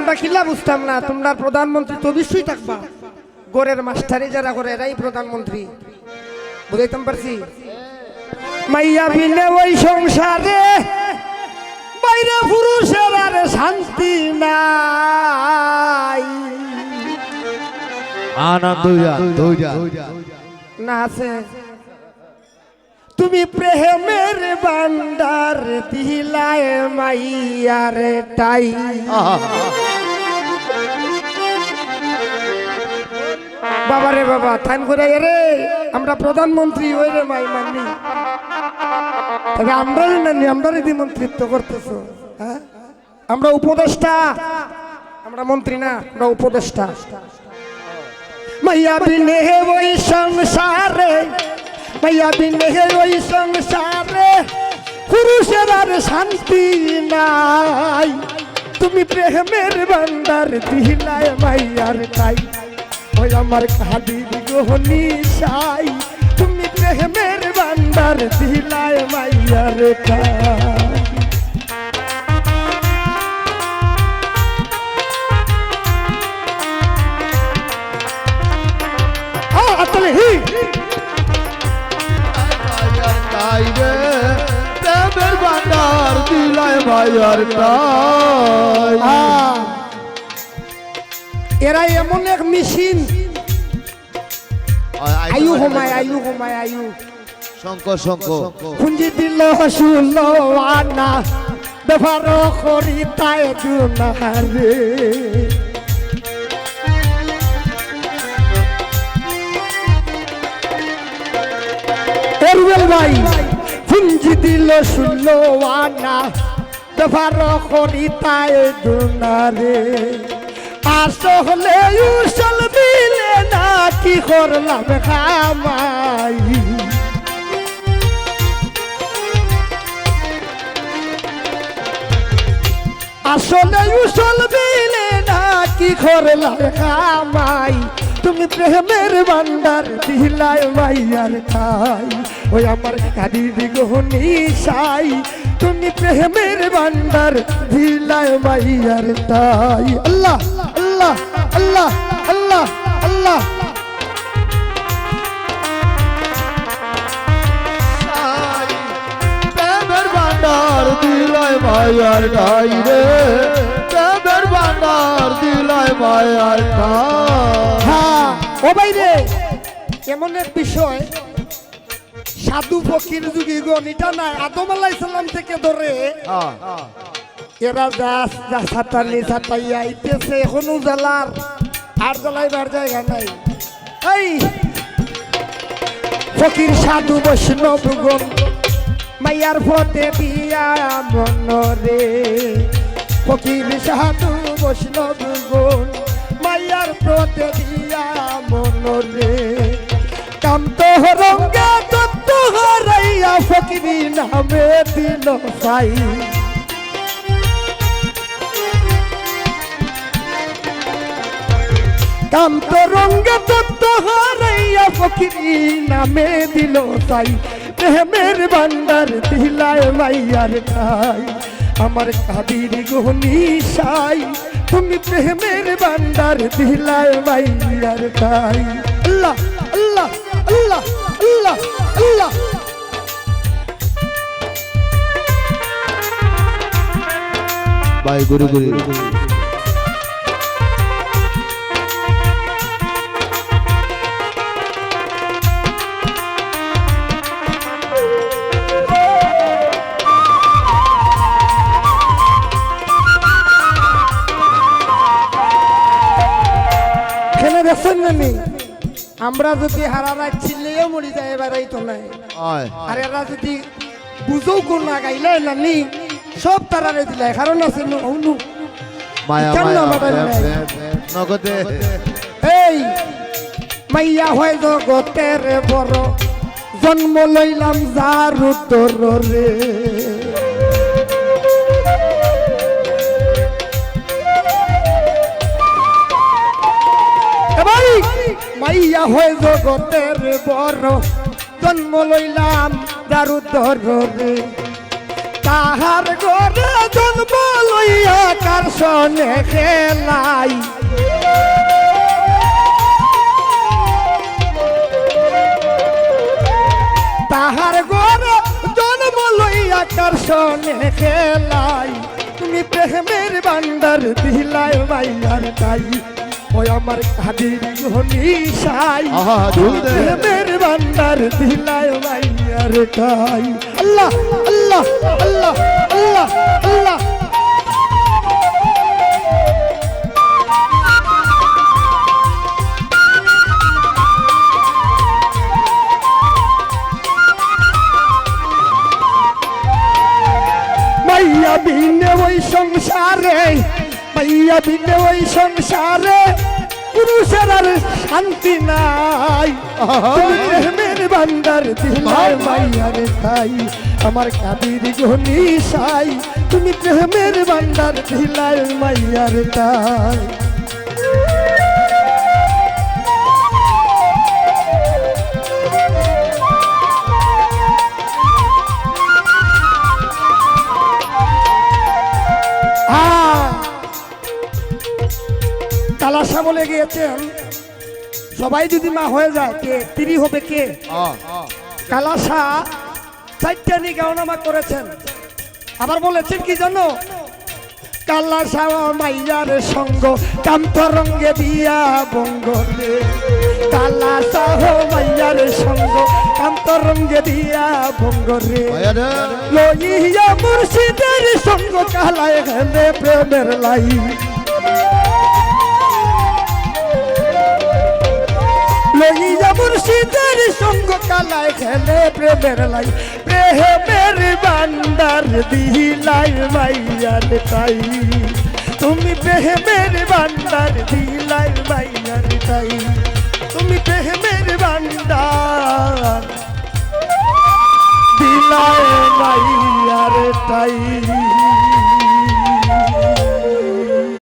আমরা খিলা বুঝতাম না তোমরা প্রধানমন্ত্রী তো অবশ্যই থাকবা। গোরের মাস্টারি যারা করে এরাই প্রধানমন্ত্রী। বুঝাইতাম পারছি? মাইয়া বিনে ওই সংসারে বাইরে পুরুষের আর শান্তি নাই। আনন্দ না আছে। তুমি প্রেমের বান্দার দিলায় মাইয়ার টাই বাবা রে বাবা, থান করে রে, আমরা প্রধানমন্ত্রী ওই রে মাই মানি তবে আমরা নানি আমরা যদি মন্ত্রিত্ব করতেছো হ্যাঁ? আমরা উপদেষ্টা, আমরা মন্ত্রী না, আমরা উপদেষ্টা। মাইয়া বিনে ওই সংসারে মাইয়া বিনে ওই সংসারে পুরুষের আর শান্তি নাই তুমি প্রেমের বান্দার দিলায় মাইয়ার তাই ওই আমার কাদির গহনি সাই তুমি প্রেমের বান্দার দিলায় মাইয়ার তাই আ, তাই রে প্রেমের ভান্ডার দিলায় ভাইয়ার তাই। এরা এমন এক মেশিন আয়ু হোমায় আয়ু হোমায় আয়ু শঙ্ক শঙ্ক পুঞ্জি দিল শুল আনা ব্যবহার করি তাই দুনারে। এরুয়েল ভাই পুঞ্জি দিল শুল আনা ব্যবহার করি তাই দুনারে। আসলে উসল মিলে না কি করলাম খামাই আসলে উসল মিলে না কি করলাম খামাই প্রেমের বান্দার দিলাই মাইয়ার খাই ওই আমার কাদির গহনি সাই। তুমি প্রেমের বান্দার দিলাই মাইয়ার তাই আল্লাহ আল্লাহ আল্লাহ আল্লাহ আল্লাহ। ভান্ডার দিলায় ভাইয়ার তাই রে। প্রেমের ভান্ডার দিলায় ভাইয়ার তাই হ্যাঁ। ও বাইরে এমন এক বিষয়? সাধু ফকির যুগী গণ এটা নাই আদম আলাইসাল্লাম থেকে ধরে। এরা যা যা আইতেছে এখনও জ্বালার আর জ্বালাইবার জায়গা নাই। এই ফকির সাধু বৈষ্ণব গণ মাইয়ার ফতে দিয়া মনরে ফকির সাধু বৈষ্ণব গণ মাইয়ার ফতে দিয়া মনরে কান্ত রঙ্গে তত্ত্ব হরাইয়া ফকিরি নামে দিল সাই। কান্ত রঙ্গে তত্ত্ব হারাইয়া ফকিরি নামে দিল তাই প্রেমের বান্দার দিলায় মাইয়ার খাই আমার কাবির গহনি সাই, তুমি প্রেমের বান্দার দিলায় মাইয়ার তাই। আল্লাহ আল্লাহ আল্লাহ আল্লাহ আল্লাহ। ভাই, গুরু গুরু। এখানে দেখছেন না নি? আমরা যদি হারারা চিল্লেও মরি যায় এবার এই তো নাই। আর এরা যদি বুঝেও কোন না গাইলে না নি সব তারারে দিলে। কারণ আছে অনু। নাই? নগদে। এই মাইয়া হয় জগতের বড়। জন্ম লইলাম যার উত্তর রে। মাইয়া হয় জগতের বড়। জন্ম লইলাম যার উত্তর রে। তাহার ঘরে জন্ম লইয়া কার সনে খেলাই। তাহার গড় জন্ম লইয়া কারসনে খেলাই। তুমি প্রেমের বান্দার দিলাই মাইয়ার তাই ওই আমার কাদির জলদি। প্রেমের বান্দার দিলাই মাইয়ার তাই আল্লাহ আল্লাহ আল্লাহ আল্লাহ আল্লাহ। মাইয়া বিনে ওই সংসারে মাইয়া বিনে ওই সংসারে পুরুষের আর শান্তি নাই। প্রেমের বান্দার দিলার মাইয়ার তাই আমার কাবির গনি সাই। তুমি প্রেমের বান্দার দিলার মাইয়ার তাই। গিয়েছেন সবাই যদি মা হয়ে যায় কে? তিরি হবে কে? কালাসা চারটা নিগাওনামা করেছেন। আবার বলেছেন কি জানো? কালাসা মাইয়ার সঙ্গ কান্তরঙ্গে দিয়া বঙ্গলে কালাসা মাইয়ার সঙ্গ কান্তরঙ্গে দিয়া বঙ্গরে মায়ারে লইয়া মুর্শিদের সঙ্গ কালায় গেলে প্রেমের লাই। লইয়া মুর্শিদের সঙ্গ কালায় খেলে প্রেমের লাই, প্রেমের বান্দার দিলাই মাইয়ার তাই। তুমি প্রেমের বান্দার দিলাই মাইয়ার তাই। তুমি প্রেমের বান্দার দিলায় মাইয়ার তাই।